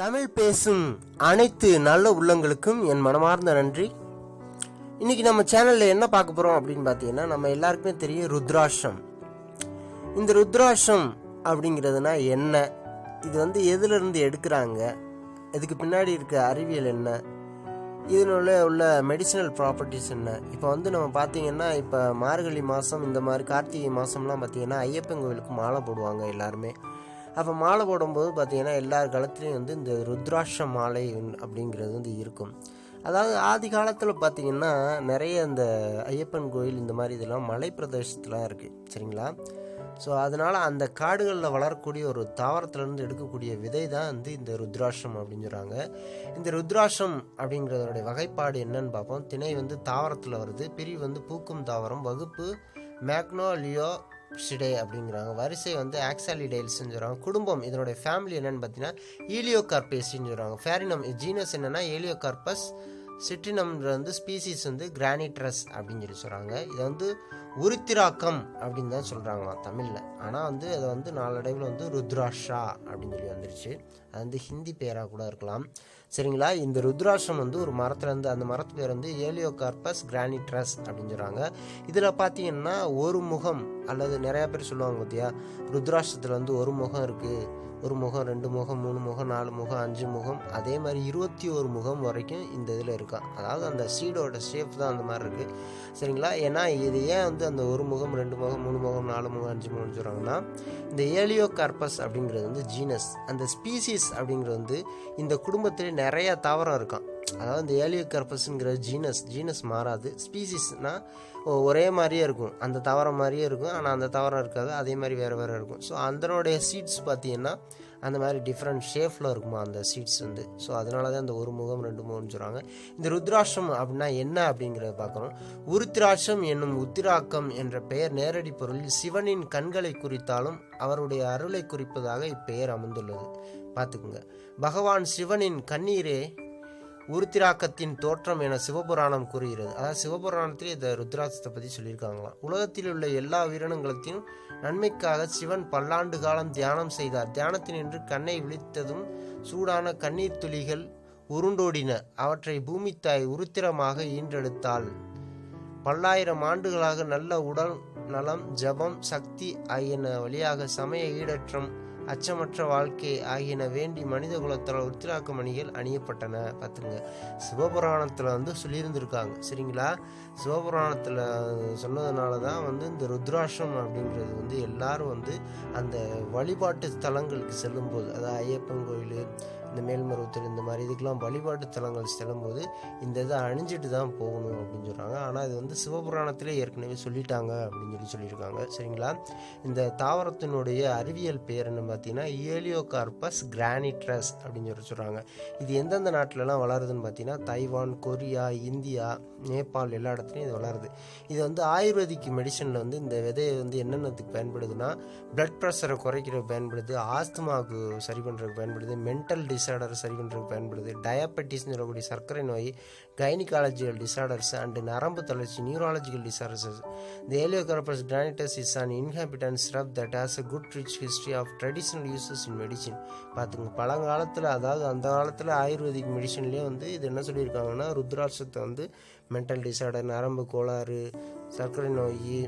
தமிழ் பேசும் அனைத்து நல்ல உள்ளங்களுக்கும் என் மனமார்ந்த நன்றி. இன்னைக்கு நம்ம சேனலில் என்ன பார்க்க போகிறோம் அப்படின்னு பார்த்தீங்கன்னா நம்ம எல்லாருக்குமே தெரியும் ருத்ராஷம் இந்த ருத்ராஷம் அப்படிங்கிறதுனா என்ன? இது வந்து எதுலேருந்து எடுக்கிறாங்க? இதுக்கு பின்னாடி இருக்க அறிவியல் என்ன? இதனால உள்ள மெடிசினல் ப்ராப்பர்ட்டிஸ் என்ன? இப்போ வந்து நம்ம பார்த்தீங்கன்னா இப்போ மார்கழி மாதம் இந்த மாதிரி கார்த்திகை மாதம்லாம் பார்த்தீங்கன்னா ஐயப்பன் கோவிலுக்கு மாலை போடுவாங்க எல்லாருமே. அப்போ மாலை போடும்போது பார்த்தீங்கன்னா எல்லார் காலத்துலேயும் வந்து இந்த ருத்ராட்ச மாலை அப்படிங்கிறது வந்து இருக்கும். அதாவது ஆதி காலத்தில் பார்த்தீங்கன்னா நிறைய இந்த ஐயப்பன் கோயில் இந்த மாதிரி இதெல்லாம் மலை பிரதேசத்துலாம் இருக்குது சரிங்களா? ஸோ அதனால் அந்த காடுகளில் வளரக்கூடிய ஒரு தாவரத்துலேருந்து எடுக்கக்கூடிய விதை தான் வந்து இந்த ருத்ராஷம் அப்படின்னு சொல்கிறாங்க இந்த ருத்ராஷம் அப்படிங்கிறதோடைய வகைப்பாடு என்னன்னு பார்ப்போம். திணை வந்து தாவரத்தில் வருது. பிரிவு வந்து பூக்கும் தாவரம். வகுப்பு மேக்னோலியோ சிடே அப்படிங்கிறாங்க. வரிசை வந்து ஆக்சாலிடைல்ஸ்னு சொல்கிறாங்க குடும்பம் இதனுடைய ஃபேமிலி என்னன்னு பார்த்தீங்கன்னா ஈலியோகார்பேசின்னு சொல்கிறாங்க ஃபேரினம் ஜீனஸ் என்னென்னா ஏலியோகார்பஸ் கார்பஸ் வந்து ஸ்பீசிஸ் வந்து கிரானிட்ரஸ் அப்படின்னு சொல்லி சொல்கிறாங்க இதை வந்து உருத்திராக்கம் அப்படின்னு தான் சொல்கிறாங்களாம் தமிழில். ஆனால் வந்து அதை வந்து நாளடைவில் வந்து ருத்ராஷா அப்படின்னு சொல்லி வந்துருச்சு. அது வந்து ஹிந்தி பேராக கூட இருக்கலாம். சரிங்களா? இந்த ருத்ராஷம் வந்து ஒரு மரத்துலேருந்து அந்த மரத்து பேர் வந்து ஏலியோகார்பஸ் கிரானிட்ரஸ் அப்படின்னு சொல்கிறாங்க இதில் பார்த்தீங்கன்னா ஒரு முகம் அல்லது நிறையா பேர் சொல்லுவாங்க பார்த்தியா ருத்ராஷ்டத்தில் வந்து ஒரு முகம் இருக்குது ஒரு முகம் ரெண்டு முகம் மூணு முகம் நாலு முகம் அஞ்சு முகம் அதே மாதிரி இருபத்தி ஒரு முகம் வரைக்கும் இந்த இதில் இருக்கான் அதாவது அந்த சீடோட ஷேப் தான் அந்த மாதிரி இருக்குது சரிங்களா? ஏன்னா இது ஏன் வந்து அந்த ஒரு முகம் ரெண்டு முகம் மூணு முகம் நாலு முகம் அஞ்சு முகம் சொல்கிறாங்கன்னா இந்த ஏலியோ கார்பஸ் அப்படிங்கிறது வந்து ஜீனஸ் அந்த ஸ்பீசிஸ் அப்படிங்கிறது வந்து இந்த குடும்பத்திலே நிறைய தாவரம் இருக்கான் அதாவது இந்த ஏலியோ கர்பஸுங்கிற ஜீனஸ் ஜீனஸ் மாறாது. ஸ்பீசிஸ்னால் ஒரே மாதிரியே இருக்கும். அந்த தாவரம் மாதிரியே இருக்கும். ஆனால் அந்த தவறம் இருக்காது. அதே மாதிரி வேறு வேறு இருக்கும். ஸோ அதனுடைய சீட்ஸ் பார்த்தீங்கன்னா அந்த மாதிரி டிஃப்ரெண்ட் ஷேஃபில் இருக்குமா அந்த சீட்ஸ் வந்து. ஸோ அதனால தான் இந்த ஒரு முகம் ரெண்டு முகம்னு சொல்கிறாங்க இந்த ருத்ராட்சம் அப்படின்னா என்ன அப்படிங்கிறத பார்க்குறோம் உருத்திராட்சம் என்னும் உத்திராக்கம் என்ற பெயர் நேரடி பொருளில் சிவனின் கண்களை குறித்தாலும் அவருடைய அருளை குறிப்பதாக இப்பெயர் அமைந்துள்ளது. பார்த்துக்குங்க. பகவான் சிவனின் கண்ணீரே உருத்திராக்கத்தின் தோற்றம் என சிவபுராணம் கூறுகிறது. அதாவது சிவபுராணத்திலே இந்த ருத்ராட்சத்தை பற்றி சொல்லியிருக்காங்களாம். உலகத்தில் உள்ள எல்லா உயிரினங்களத்தையும் நன்மைக்காக சிவன் பல்லாண்டு காலம் தியானம் செய்தார். தியானத்தினின்று கண்ணை விழித்ததும் சூடான கண்ணீர் துளிகள் உருண்டோடின. அவற்றை பூமி தாய் உருத்திரமாக ஈன்றெடுத்தாள். பல்லாயிரம் ஆண்டுகளாக நல்ல உடல் நலம் ஜபம் சக்தி ஆகியன வழியாக சமய ஈடற்றம் அச்சமற்ற வாழ்க்கை ஆகியன வேண்டி மனித குலத்தால் உத்திராக்க மணிகள் அணியப்பட்டன. பார்த்துங்க சிவபுராணத்தில் வந்து சொல்லியிருந்திருக்காங்க. சரிங்களா? சிவபுராணத்தில் சொன்னதுனால தான் வந்து இந்த ருத்ராஷம் அப்படிங்கிறது வந்து எல்லாரும் வந்து அந்த வழிபாட்டு தலங்களுக்கு செல்லும்போது அதாவது ஐயப்பன் கோயில் இந்த மேல்மருவத்தூர் இந்த மாதிரி இதுக்கெல்லாம் வழிபாட்டு தலங்கள் செல்லும்போது இந்த இதை அணிஞ்சிட்டு தான் போகணும் அப்படின்னு சொல்கிறாங்க ஆனால் இது வந்து சிவபுராணத்திலே ஏற்கனவே சொல்லிட்டாங்க அப்படின்னு சொல்லி சொல்லியிருக்காங்க. சரிங்களா? இந்த தாவரத்தினுடைய அறிவியல் பேர் என்ன பார்த்தீங்கன்னா ஏலியோகார்பஸ் கிரானிட்ரஸ் அப்படின்னு சொல்லி சொல்கிறாங்க இது எந்தெந்த நாட்டிலலாம் வளருதுன்னு பார்த்தீங்கன்னா தைவான் கொரியா இந்தியா நேபாள் எல்லா இடத்துலையும் இது வளருது. இது வந்து ஆயுர்வேதிக் மெடிசனில் வந்து இந்த விதையை வந்து என்னென்னத்துக்கு பயன்படுதுன்னா பிளட் ப்ரெஷரை குறைக்கிறதுக்கு பயன்படுது ஆஸ்துமாவுக்கு சரி பண்ணுறதுக்கு பயன்படுது மென்டல் டிசார்டர் சரி பண்ணுறதுக்கு பயன்படுது டயபெட்டிஸ்னு சொல்லக்கூடிய சர்க்கரை நோய் கைனிகாலஜிக்கல் டிசார்டர்ஸ் அண்டு நரம்பு தளர்ச்சி நியூராலஜிக்கல் டிசார்டர்ஸ் இந்த Elaeocarpus ganitrus is an inhabitants shrub that has a good rich history of tradition medicinal uses in medicine பார்த்துங்க பழங்காலத்தில் அதாவது அந்த காலத்தில் ஆயுர்வேதிக் மெடிசன்லேயே வந்து இது என்ன சொல்லியிருக்காங்கன்னா ருத்ராட்சத்தை வந்து மென்டல் டிசார்டர் நரம்பு கோளாறு சர்க்கரை நோய்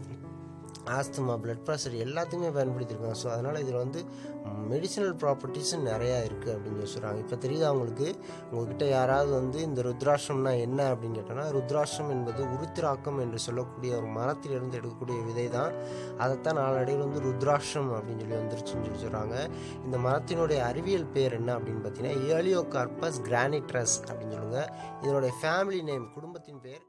ஆஸ்துமா பிளட் ப்ரெஷர் எல்லாத்துக்குமே பயன்படுத்தியிருக்காங்க. ஸோ அதனால் இதில் வந்து மெடிசனல் ப்ராப்பர்ட்டிஸ் நிறையா இருக்குது அப்படின்னு சொல்லி சொல்கிறாங்க இப்போ தெரியுது அவங்களுக்கு உங்ககிட்ட யாராவது வந்து இந்த ருத்ராஷ்டம்னா என்ன அப்படின்னு கேட்டோன்னா ருத்ராஷ்டம் என்பது உருத்திராக்கம் என்று சொல்லக்கூடிய ஒரு மரத்திலிருந்து எடுக்கக்கூடிய விதை தான் அதைத்தான் நாளடைவில் வந்து ருத்ராஷ்டம் அப்படின்னு சொல்லி வந்துருச்சுன்னு சொல்லி சொல்கிறாங்க இந்த மரத்தினுடைய அறிவியல் பேர் என்ன அப்படின்னு பார்த்தீங்கன்னா ஏலியோ கார்பஸ் கிரானிட்ரஸ் அப்படின்னு சொல்லுங்கள் இதனுடைய ஃபேமிலி நேம் குடும்பத்தின் பேர்